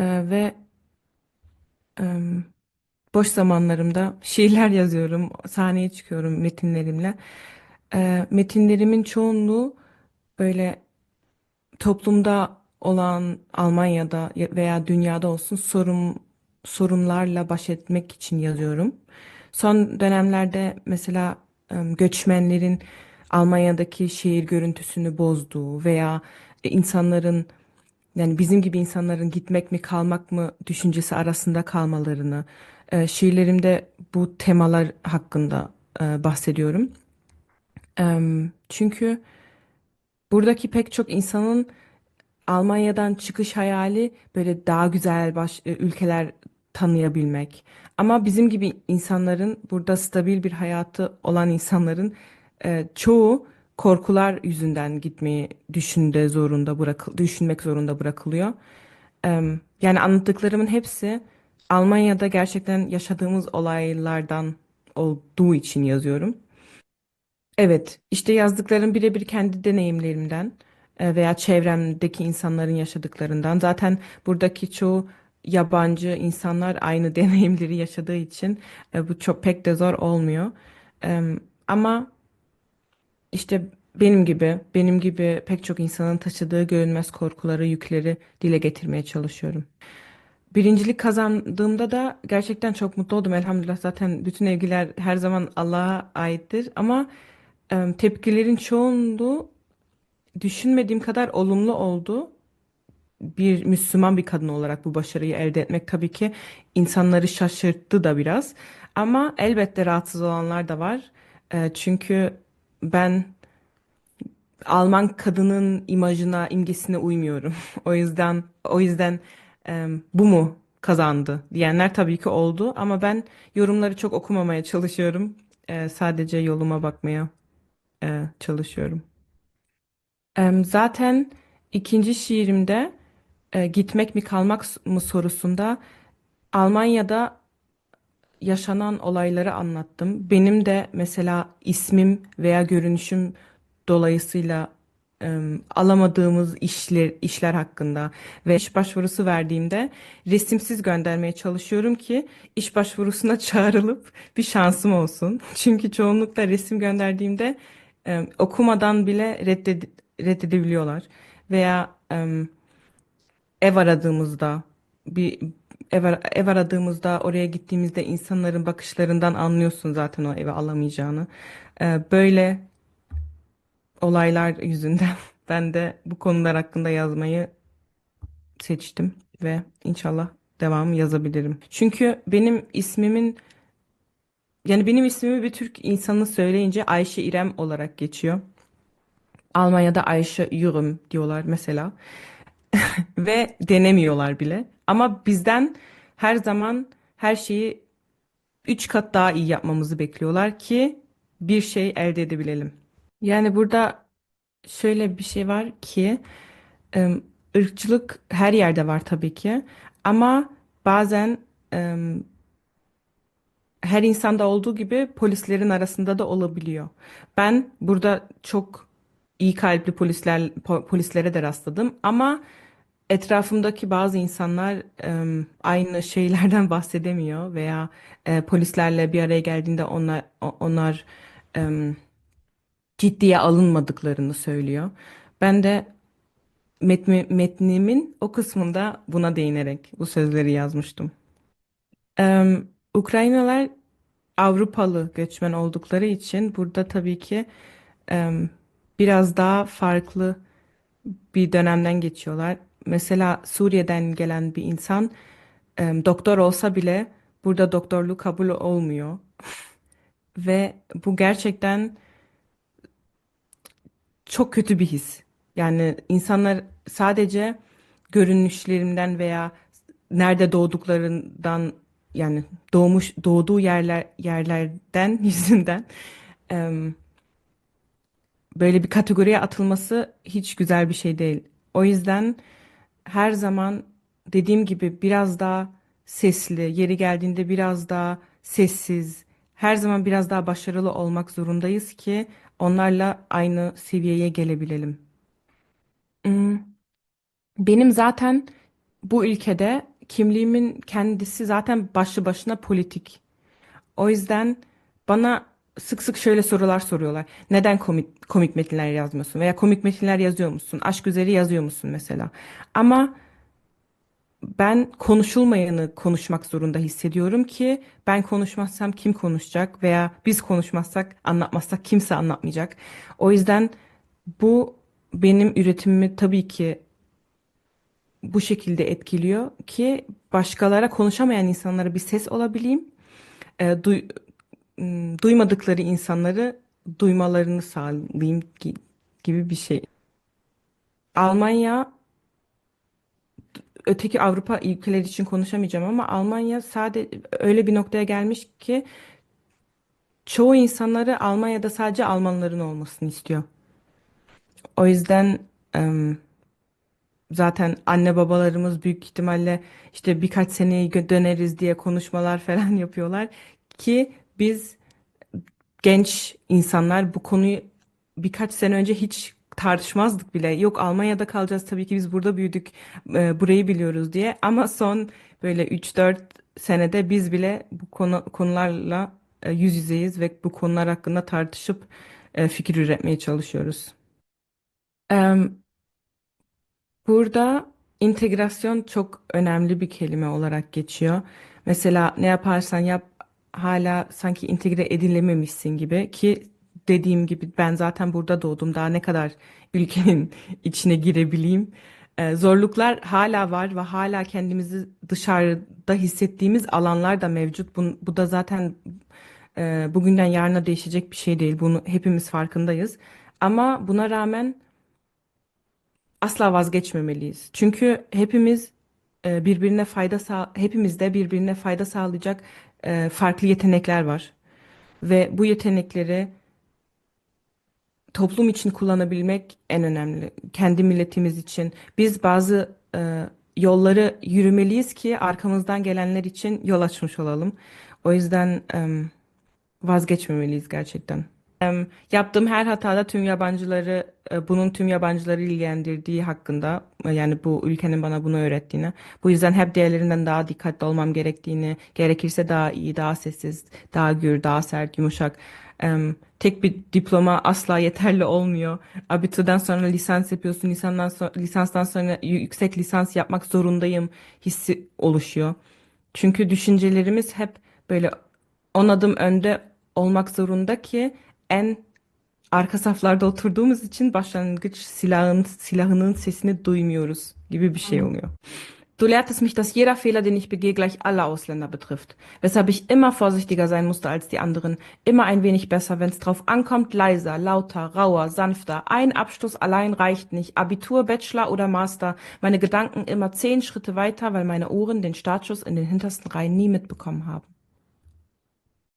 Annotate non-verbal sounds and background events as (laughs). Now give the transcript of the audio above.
Ee, ve em, boş zamanlarımda şiirler yazıyorum, sahneye çıkıyorum metinlerimle. Ee, metinlerimin çoğunluğu böyle toplumda olan Almanya'da ya- veya dünyada olsun sorun sorunlarla baş etmek için yazıyorum. Son dönemlerde mesela göçmenlerin Almanya'daki şehir görüntüsünü bozduğu veya insanların yani bizim gibi insanların gitmek mi kalmak mı düşüncesi arasında kalmalarını e, şiirlerimde bu temalar hakkında e, bahsediyorum. Em, çünkü buradaki pek çok insanın Almanya'dan çıkış hayali böyle daha güzel baş, e, ülkeler tanıyabilmek. Ama bizim gibi insanların burada stabil bir hayatı olan insanların e, çoğu korkular yüzünden gitmeyi düşünde zorunda bırakı, düşünmek zorunda bırakılıyor. Yani anlattıklarımın hepsi Almanya'da gerçekten yaşadığımız olaylardan olduğu için yazıyorum. Evet, işte yazdıklarım birebir kendi deneyimlerimden e, veya çevremdeki insanların yaşadıklarından. Zaten buradaki çoğu yabancı insanlar aynı (laughs) deneyimleri yaşadığı için e, bu çok pek de zor olmuyor. Ama işte benim gibi, benim gibi pek çok insanın taşıdığı görünmez korkuları, yükleri dile getirmeye çalışıyorum. Birincilik kazandığımda da gerçekten çok mutlu oldum. Elhamdülillah zaten bütün evgiler her zaman Allah'a aittir. Ama e, tepkilerin çoğunluğu düşünmediğim kadar olumlu oldu. Bir Müslüman bir kadın olarak bu başarıyı elde etmek tabii ki insanları şaşırttı da biraz. Ama elbette rahatsız olanlar da var. E, çünkü ben Alman kadının imajına, imgesine uymuyorum. (laughs) O yüzden o yüzden em, bu mu kazandı diyenler tabii ki oldu ama ben yorumları çok okumamaya çalışıyorum. E, sadece yoluma bakmaya e, çalışıyorum. Em, zaten ikinci şiirimde e, gitmek mi kalmak mı sorusunda Almanya'da yaşanan olayları anlattım. Benim de mesela ismim veya görünüşüm dolayısıyla em, alamadığımız işler işler hakkında ve iş başvurusu verdiğimde resimsiz göndermeye çalışıyorum ki iş başvurusuna (laughs) çağrılıp bir şansım olsun. Çünkü çoğunlukla resim gönderdiğimde em, okumadan bile redded reddedebiliyorlar veya em, ev aradığımızda bir ev, ev aradığımızda oraya gittiğimizde insanların bakışlarından anlıyorsun zaten o evi alamayacağını. Ee, böyle olaylar yüzünden (laughs) ben de bu konular hakkında yazmayı seçtim ve inşallah devamı yazabilirim. Çünkü benim ismimin yani benim ismimi bir Türk insanı söyleyince Ayşe İrem olarak geçiyor. Almanya'da Ayşe Yürüm diyorlar mesela. (laughs) ve denemiyorlar bile. Ama bizden her zaman her şeyi üç kat daha iyi yapmamızı bekliyorlar ki bir şey elde edebilelim. Yani burada şöyle bir şey var ki ırkçılık her yerde var tabii ki ama bazen her insanda olduğu gibi polislerin arasında da olabiliyor. Ben burada çok iyi kalpli polisler po- polislere de rastladım ama etrafımdaki bazı insanlar em, aynı şeylerden (laughs) bahsedemiyor veya e, polislerle bir araya geldiğinde onlar onlar em, ciddiye alınmadıklarını söylüyor. Ben de metni, metnimin o kısmında buna değinerek bu sözleri yazmıştım. Em, Ukraynalılar Avrupalı göçmen oldukları için burada tabii ki biraz daha farklı bir dönemden geçiyorlar. Mesela Suriye'den gelen bir insan em, doktor olsa bile burada doktorluğu kabul olmuyor (laughs) ve bu gerçekten çok kötü bir his. Yani insanlar sadece görünüşlerinden veya nerede doğduklarından yani doğmuş doğduğu yerler yerlerden (laughs) yüzünden böyle bir kategoriye atılması hiç güzel bir şey değil. O yüzden her zaman dediğim gibi biraz daha sesli, yeri geldiğinde biraz daha sessiz, her zaman biraz daha başarılı olmak zorundayız ki onlarla aynı seviyeye gelebilelim. Hmm, Benim zaten bu ülkede kimliğimin kendisi zaten başlı başına politik. O yüzden bana sık sık şöyle sorular soruyorlar. Neden komik, komik metinler yazmıyorsun? Veya komik metinler yazıyor musun? Aşk üzeri yazıyor musun mesela? Ama ben konuşulmayanı konuşmak zorunda hissediyorum ki ben konuşmazsam kim konuşacak veya biz konuşmazsak anlatmazsak kimse anlatmayacak. O yüzden bu benim üretimimi tabii ki bu şekilde etkiliyor ki başkalara konuşamayan insanlara bir ses olabileyim. E, duymadıkları insanları duymalarını sağlayayım gi- gibi bir şey. Almanya öteki Avrupa ülkeleri için konuşamayacağım ama Almanya sade öyle bir noktaya gelmiş ki çoğu insanları Almanya'da sadece Almanların olmasını istiyor. O yüzden zaten anne babalarımız büyük ihtimalle işte birkaç seneye gö- döneriz diye konuşmalar falan (laughs) yapıyorlar ki biz genç insanlar bu konuyu birkaç sene önce hiç tartışmazdık bile. Yok Almanya'da kalacağız tabii ki biz burada büyüdük, e, burayı biliyoruz diye. Ama son böyle üç dört senede biz bile bu konu konularla e, yüz yüzeyiz ve bu konular hakkında tartışıp e, fikir üretmeye çalışıyoruz. Em, Burada integrasyon çok önemli bir kelime olarak geçiyor. Mesela ne yaparsan yap hala sanki entegre edilememişsin gibi ki dediğim gibi ben zaten burada doğdum. Daha ne kadar ülkenin (laughs) içine girebileyim. Ee, zorluklar hala var ve hala kendimizi dışarıda hissettiğimiz alanlar da mevcut. Bu, bu da zaten e, bugünden yarına değişecek bir şey değil. Bunu hepimiz farkındayız. Ama buna rağmen asla vazgeçmemeliyiz. Çünkü hepimiz e, birbirine fayda sağ hepimizde birbirine fayda sağlayacak e, farklı yetenekler var ve bu yetenekleri toplum için kullanabilmek en önemli. Kendi milletimiz için biz bazı e, yolları yürümeliyiz ki arkamızdan gelenler için yol açmış olalım. O yüzden em, vazgeçmemeliyiz gerçekten. Yaptığım her hatada tüm yabancıları, e, bunun tüm yabancıları ilgilendirdiği hakkında, e, yani bu ülkenin bana bunu öğrettiğini, bu yüzden hep diğerlerinden daha dikkatli olmam gerektiğini, gerekirse daha iyi, daha sessiz, daha gür, daha sert, yumuşak. Tek bir diploma asla yeterli olmuyor. Abiturden sonra lisans yapıyorsun, lisanstan sonra, lisanstan sonra yüksek lisans yapmak zorundayım hissi oluşuyor. Çünkü düşüncelerimiz hep böyle on adım önde olmak zorunda ki en arka saflarda oturduğumuz için başlangıç silahın, silahının sesini duymuyoruz gibi bir şey oluyor. Du lehrtest mich, dass jeder Fehler, den ich begehe, gleich alle Ausländer betrifft. Weshalb ich immer vorsichtiger sein musste als die anderen. Immer ein wenig besser, wenn es drauf ankommt, leiser, lauter, rauer, sanfter. Ein Abschluss allein reicht nicht. Abitur, Bachelor oder Master. Meine Gedanken immer zehn Schritte weiter, weil meine Ohren den Startschuss in den hintersten Reihen nie mitbekommen haben.